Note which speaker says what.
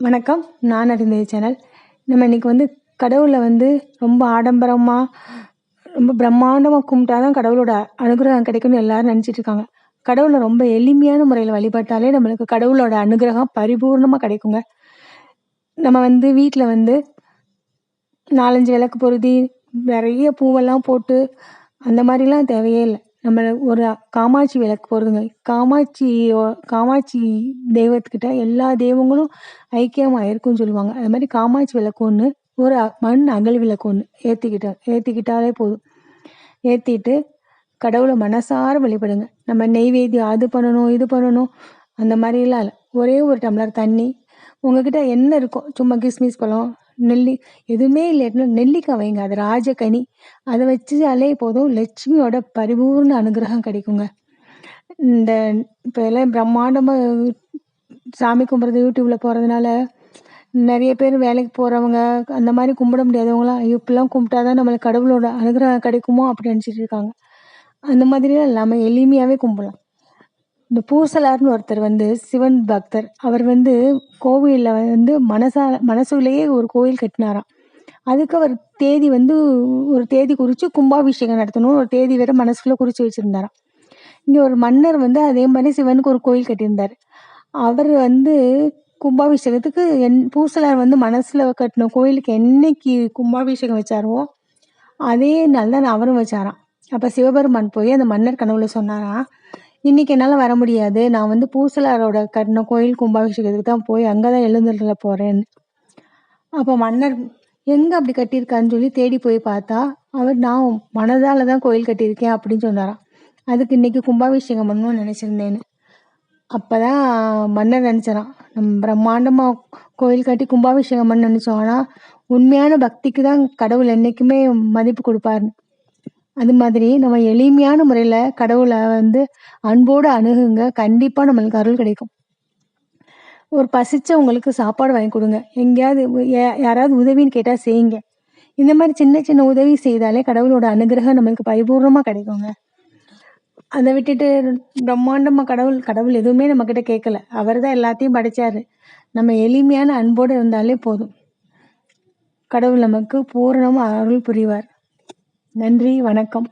Speaker 1: வணக்கம். நான் அறிந்தது சேனல். நம்ம இன்னைக்கு வந்து கடவுளை வந்து ரொம்ப ஆடம்பரமாக ரொம்ப பிரம்மாண்டமாக கும்பிட்டா தான் கடவுளோட அனுகிரகம் கிடைக்கும்னு எல்லாரும் நினச்சிட்டு இருக்காங்க. கடவுளை ரொம்ப எளிமையான முறையில் வழிபட்டாலே நம்மளுக்கு கடவுளோட அனுகிரகம் பரிபூர்ணமாக கிடைக்குங்க. நம்ம வந்து வீட்டில் வந்து நாலஞ்சு விளக்கு பொருதி நிறைய பூவெல்லாம் போட்டு அந்த மாதிரிலாம் தேவையே இல்லை. நம்மளை ஒரு காமாட்சி விளக்கு போடுதுங்க காமாட்சி காமாட்சி தெய்வத்துக்கிட்ட எல்லா தெய்வங்களும் ஐக்கியமாக இருக்கும்னு சொல்லுவாங்க. அது மாதிரி காமாட்சி விளக்கு ஒன்று ஒரு மண் அகல் விளக்கு ஒன்று ஏற்றிக்கிட்டா ஏற்றிக்கிட்டாலே போதும். ஏற்றிட்டு கடவுளை மனசார வழிபடுங்க. நம்ம நெய்வேத்தியம் அது பண்ணணும் இது பண்ணணும் அந்த மாதிரிலாம் இல்லை. ஒரே ஒரு டம்ளர் தண்ணி. உங்ககிட்ட என்ன இருக்கோ சும்மா கிஸ்மிஸ் பழம் நெல்லி எதுவுமே இல்லைன்னா நெல்லிக்காய் வைங்க அது ராஜகனி. அதை வச்சாலே போதும். லட்சுமியோட பரிபூர்ண அனுகிரகம் கிடைக்குங்க. இந்த இப்போ எல்லாம் பிரம்மாண்டமாக சாமி கும்பிட்றது யூடியூப்பில் போகிறதுனால நிறைய பேர் வேலைக்கு போகிறவங்க அந்த மாதிரி கும்பிட முடியாதவங்களாம் ஐயோ இப்படிலாம் கும்பிட்டாதான் நம்மளுக்கு கடவுளோட அனுகிரகம் கிடைக்குமோ அப்படி நினச்சிட்டு இருக்காங்க. அந்த மாதிரிலாம் இல்லாமல் எளிமையாகவே கும்பிடலாம். இந்த பூசலார்னு ஒருத்தர் வந்து சிவன் பக்தர். அவர் வந்து கோவிலில் வந்து மனசா மனசுலேயே ஒரு கோவில் கட்டினாராம். அதுக்கு அவர் தேதி வந்து ஒரு தேதி குறித்து கும்பாபிஷேகம் நடத்தணும் ஒரு தேதி வேற மனசுக்குள்ளே குறித்து வச்சுருந்தாராம். இங்கே ஒரு மன்னர் வந்து அதே மாதிரி சிவனுக்கு ஒரு கோயில் கட்டியிருந்தார். அவர் வந்து கும்பாபிஷேகத்துக்கு என் பூசலார் வந்து மனசில் கட்டின கோயிலுக்கு என்னைக்கு கும்பாபிஷேகம் வச்சாரோ அதே நாள் தான் அவரும் வச்சாராம். அப்போ சிவபெருமான் போய் அந்த மன்னர் கனவுல சொன்னாராம் இன்னைக்கு என்னால் வர முடியாது. நான் வந்து பூசலாரோட கட்டின கோயில் கும்பாபிஷேகத்துக்கு தான் போய் அங்கே தான் எழுந்துள்ள போகிறேன்னு அப்போ மன்னர் எங்கே அப்படி கட்டியிருக்கான்னு சொல்லி தேடி போய் பார்த்தா அவர் நான் மனதால தான் கோயில் கட்டியிருக்கேன் அப்படின்னு சொன்னாராம். அதுக்கு இன்னைக்கு கும்பாபிஷேகம் பண்ணணும்னு நினச்சிருந்தேன்னு அப்பதான் மன்னர் நினச்சாராம் நம்ம பிரம்மாண்டமாக கோயில் கட்டி கும்பாபிஷேகம் பண்ண நினச்சோம். ஆனால் உண்மையான பக்திக்கு தான் கடவுள் என்றைக்குமே மதிப்பு கொடுப்பாருன்னு. அது மாதிரி நம்ம எளிமையான முறையில் கடவுளை வந்து அன்போடு அணுகுங்க. கண்டிப்பாக நம்மளுக்கு அருள் கிடைக்கும். ஒரு பசிச்சவங்களுக்கு சாப்பாடு வாங்கி கொடுங்க. எங்கேயாவது யா- யாராவது உதவின்னு கேட்டால் செய்யுங்க. இந்த மாதிரி சின்ன சின்ன உதவி செய்தாலே கடவுளோட அனுகிரகம் நம்மளுக்கு பரிபூர்ணமாக கிடைக்குங்க. அதை விட்டுட்டு பிரம்மாண்டமாக கடவுள் கடவுள் எதுவுமே நம்மக்கிட்ட கேட்கல. அவர் தான் எல்லாத்தையும் படைச்சாரு. நம்ம எளிமையான அன்போடு இருந்தாலே போதும். கடவுள் நமக்கு பூரணமாக அருள் புரிவார். நன்றி வணக்கம்.